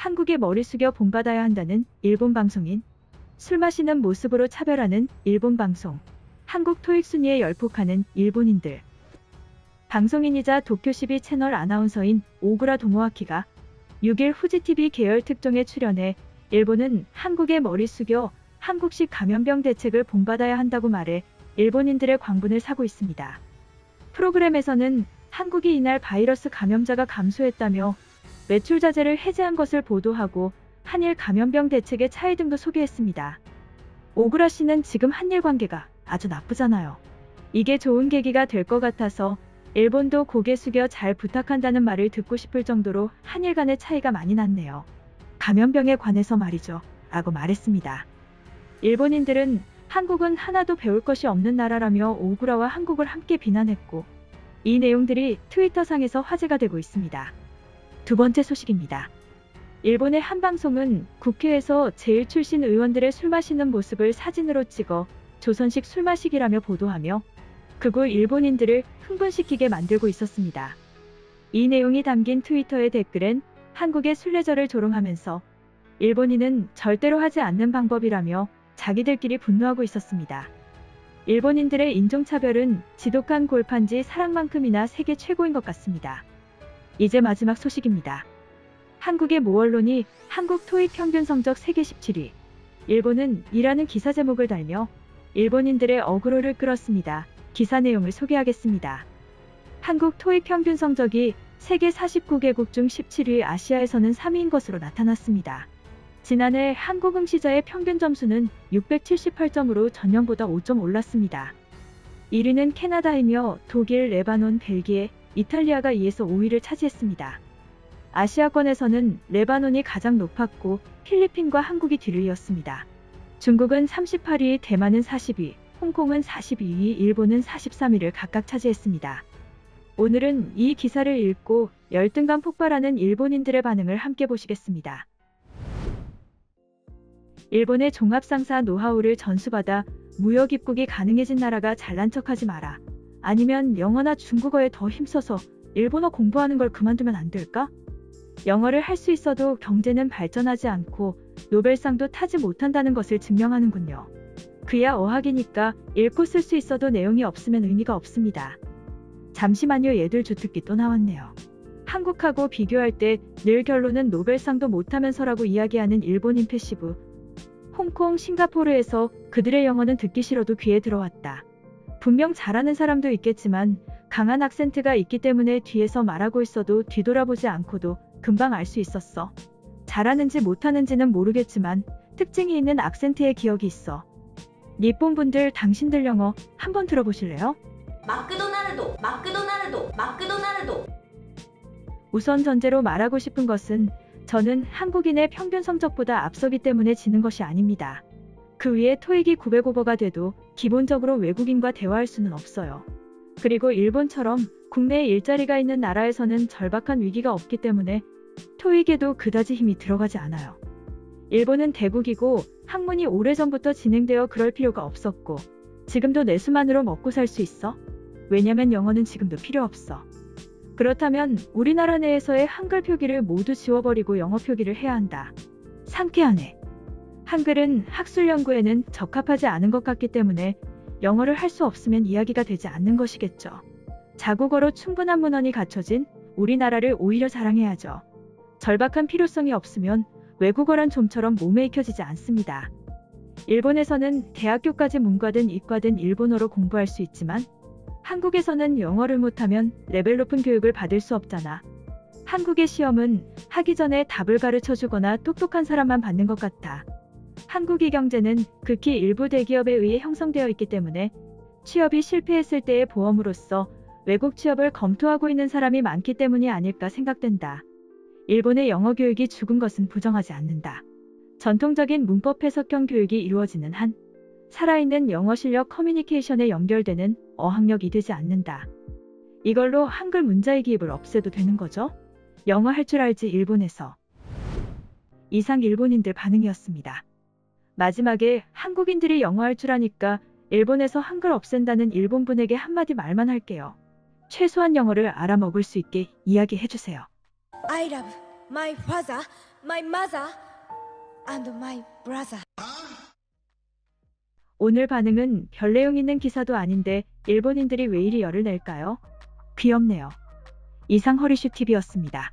한국에 머리 숙여 본받아야 한다는 일본 방송인, 술 마시는 모습으로 차별하는 일본 방송, 한국 토익 순위에 열폭하는 일본인들. 방송인이자 도쿄12 채널 아나운서인 오구라 도모아키가 6일 후지TV 계열 특종에 출연해 일본은 한국에 머리 숙여 한국식 감염병 대책을 본받아야 한다고 말해 일본인들의 광분을 사고 있습니다. 프로그램에서는 한국이 이날 바이러스 감염자가 감소했다며 매출 자제를 해제한 것을 보도하고 한일 감염병 대책의 차이 등도 소개했습니다. 오구라 씨는 지금 한일 관계가 아주 나쁘잖아요. 이게 좋은 계기가 될 것 같아서 일본도 고개 숙여 잘 부탁한다는 말을 듣고 싶을 정도로 한일 간의 차이가 많이 났네요. 감염병에 관해서 말이죠. 라고 말했습니다. 일본인들은 한국은 하나도 배울 것이 없는 나라라며 오구라와 한국을 함께 비난했고 이 내용들이 트위터상에서 화제가 되고 있습니다. 두 번째 소식입니다. 일본의 한 방송은 국회에서 제일 출신 의원들의 술 마시는 모습을 사진으로 찍어 조선식 술 마시기라며 보도하며 극우 일본인들을 흥분시키게 만들고 있었습니다. 이 내용이 담긴 트위터의 댓글엔 한국의 순례절을 조롱하면서 일본인은 절대로 하지 않는 방법이라며 자기들끼리 분노하고 있었습니다. 일본인들의 인종차별은 지독한 골판지 사랑만큼이나 세계 최고인 것 같습니다. 이제 마지막 소식입니다. 한국의 모 언론이 한국 토익 평균 성적 세계 17위, 일본은 이라는 기사 제목을 달며 일본인들의 어그로를 끌었습니다. 기사 내용을 소개하겠습니다. 한국 토익 평균 성적이 세계 49개국 중 17위 아시아에서는 3위인 것으로 나타났습니다. 지난해 한국 응시자의 평균 점수는 678점으로 전년보다 5점 올랐습니다. 1위는 캐나다이며 독일, 레바논, 벨기에, 이탈리아가 2에서 5위를 차지했습니다. 아시아권에서는 레바논이 가장 높았고 필리핀과 한국이 뒤를 이었습니다. 중국은 38위, 대만은 40위, 홍콩은 42위, 일본은 43위를 각각 차지했습니다. 오늘은 이 기사를 읽고 열등감 폭발하는 일본인들의 반응을 함께 보시겠습니다. 일본의 종합상사 노하우를 전수받아 무역 입국이 가능해진 나라가 잘난 척하지 마라. 아니면 영어나 중국어에 더 힘써서 일본어 공부하는 걸 그만두면 안 될까? 영어를 할 수 있어도 경제는 발전하지 않고 노벨상도 타지 못한다는 것을 증명하는군요. 그야 어학이니까 읽고 쓸 수 있어도 내용이 없으면 의미가 없습니다. 잠시만요 얘들 주특기 또 나왔네요. 한국하고 비교할 때 늘 결론은 노벨상도 못하면서라고 이야기하는 일본인 패시브. 홍콩, 싱가포르에서 그들의 영어는 듣기 싫어도 귀에 들어왔다. 분명 잘하는 사람도 있겠지만 강한 악센트가 있기 때문에 뒤에서 말하고 있어도 뒤돌아보지 않고도 금방 알 수 있었어. 잘하는지 못하는지는 모르겠지만 특징이 있는 악센트의 기억이 있어. 니폰 분들 당신들 영어 한번 들어보실래요? 마크도날드, 마크도날드, 마크도날드. 우선 전제로 말하고 싶은 것은 저는 한국인의 평균 성적보다 앞서기 때문에 지는 것이 아닙니다. 그 위에 토익이 900오버가 돼도 기본적으로 외국인과 대화할 수는 없어요. 그리고 일본처럼 국내에 일자리가 있는 나라에서는 절박한 위기가 없기 때문에 토익에도 그다지 힘이 들어가지 않아요. 일본은 대국이고 학문이 오래전부터 진행되어 그럴 필요가 없었고 지금도 내수만으로 먹고 살 수 있어? 왜냐면 영어는 지금도 필요 없어. 그렇다면 우리나라 내에서의 한글 표기를 모두 지워버리고 영어 표기를 해야 한다. 상쾌하네. 한글은 학술 연구에는 적합하지 않은 것 같기 때문에 영어를 할 수 없으면 이야기가 되지 않는 것이겠죠. 자국어로 충분한 문헌이 갖춰진 우리나라를 오히려 자랑해야죠. 절박한 필요성이 없으면 외국어란 좀처럼 몸에 익혀지지 않습니다. 일본에서는 대학교까지 문과든 이과든 일본어로 공부할 수 있지만 한국에서는 영어를 못하면 레벨 높은 교육을 받을 수 없잖아. 한국의 시험은 하기 전에 답을 가르쳐 주거나 똑똑한 사람만 받는 것 같아. 한국의 경제는 극히 일부 대기업에 의해 형성되어 있기 때문에 취업이 실패했을 때의 보험으로서 외국 취업을 검토하고 있는 사람이 많기 때문이 아닐까 생각된다. 일본의 영어 교육이 죽은 것은 부정하지 않는다. 전통적인 문법 해석형 교육이 이루어지는 한 살아있는 영어 실력 커뮤니케이션에 연결되는 어학력이 되지 않는다. 이걸로 한글 문자의 기입을 없애도 되는 거죠? 영어 할 줄 알지 일본에서. 이상 일본인들 반응이었습니다. 마지막에 한국인들이 영어 할 줄 아니까 일본에서 한글 없앤다는 일본분에게 한마디 말만 할게요. 최소한 영어를 알아먹을 수 있게 이야기해주세요. I love my father, my mother, and my brother. 오늘 반응은 별 내용 있는 기사도 아닌데 일본인들이 왜 이리 열을 낼까요? 귀엽네요. 이상 허리슈 TV였습니다.